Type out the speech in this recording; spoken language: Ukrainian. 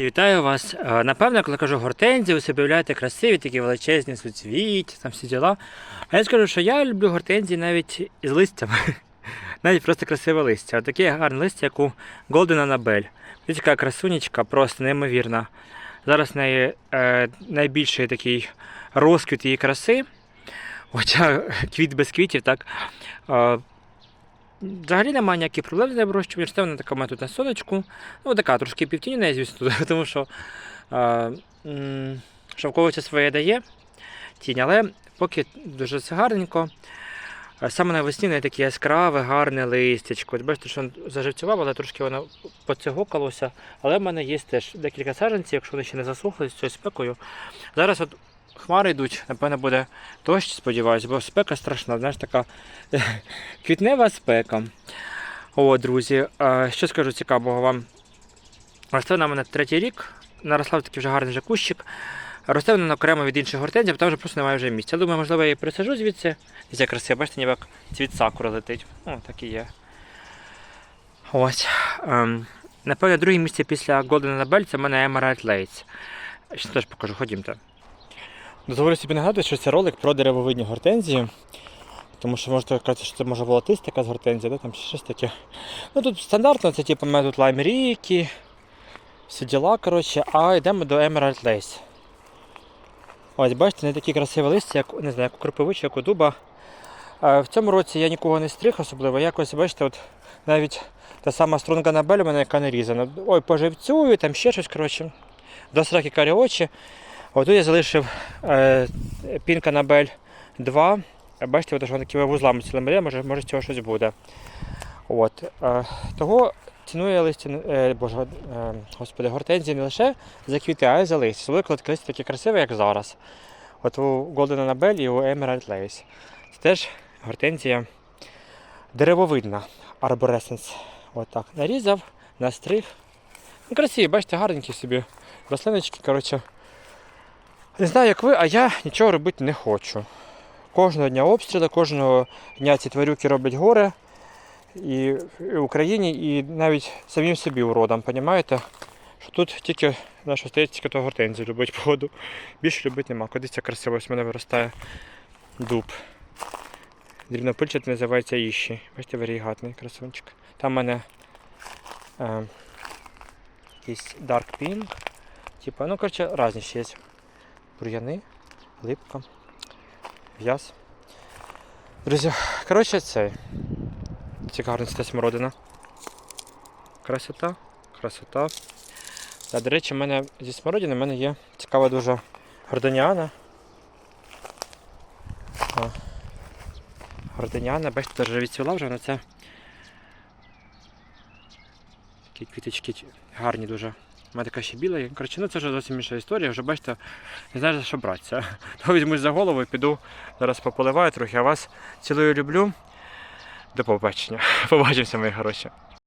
Вітаю вас. Е, Напевно, коли кажу гортензії, ви собі уявляєте красиві, такі величезні суцвіття, там всі діла. А я скажу, що я люблю гортензії навіть із листями. Навіть просто красиве листя. От таке гарне листя, як у Golden Annabelle. Ось така красунечка, просто неймовірна. Зараз неї е, найбільший такий розквіт її краси. Хоча квіт без квітів, так. Е, Взагалі немає ніяких проблем з нею вирощуванням. Росте вона така має на сонечку. Ну, така трошки півтіні неї, звісно, тому що м, шовковиця своє дає тінь, але поки дуже гарненько. Саме навесні в неї таке яскраве, гарне листячко. Бачите, що заживцював, але трошки воно поцягокалося. Але в мене є теж декілька саджанців, якщо вони ще не засохли з цією спекою. Зараз от хмари йдуть, напевно, буде дощ, сподіваюся, бо спека страшна, знаєш, така квітнева спека. О, друзі, що скажу цікавого вам. Росте вона в мене третій рік, наросла такий вже гарний вже кущик. Росте вона окремо від інших гортензій, бо там вже просто немає вже місця. Думаю, можливо, я її присажу звідси. Дивіться, красиво, бачите, ніби як цвіт сакури летить. О, так і є. Ось. Ем, напевно, друге місце після Golden Annabelle це в мене Emerald Lace. Ще теж покажу, ходімте. Дозволю собі нагадувати, що це ролик про деревовидні гортензії. Тому що можете казати, що це може волотиста якась гортензія, да? там щось таке. Ну тут стандартно, це типу у мене тут лайм ріки, всі діла, коротше, а йдемо до Emerald Lace. Ось, бачите, не такі красиві листя, як, не знаю, як у кропивичі, як у дуба. В цьому році я нікого не стриг особливо. Якось, бачите, от навіть та сама струнга на бель у мене яка не різана. Ой, поживцюю, там ще щось, коротше. До сраки карі очі. Отут я залишив е, пінка на бель 2. Бачите, от, що такими вузлами цілими, може, може з цього щось буде. От. Е, того ціную я листя, е, боже, е, господи, гортензії не лише за квіти, а й за листя. Особливо, коли листя таке красиве, як зараз. От у Golden Annabelle і у Emerald Lace. Це теж гортензія деревовидна, арборесенс. От. Нарізав, настриг. Ну, красиві, бачите, гарненькі собі рослиночки. Коротше. Не знаю, як ви, а я нічого робити не хочу. Кожного дня обстріли, кожного дня ці тварюки роблять горе і в Україні, і навіть самим собі уродам, розумієте? Що тут тільки наша стається то гортензію любить походу. Більше любити нема. Куди красиво, ось в мене виростає дуб. Дрібнопильчатий називається Іщі. Бачите, варігатний красунчик. Там в мене е, якийсь Dark Pink. Типа, ну коротше, різні ще є. Бур'яни, липка, в'яз. Друзі, коротше, цей. Ця смородина. Красота, красота. А, до речі, в мене зі смородини в мене є цікава дуже гордоніана. Гордоніана, бачите, вже відцвіла вже, але це такі квіточки гарні дуже. У мене така ще біла. Коротше, ну це вже зовсім інша історія, вже бачите, не знаю за що братися. То візьмусь за голову і піду, зараз пополиваю трохи, а вас цілую люблю. До побачення. Побачимося, мої хороші.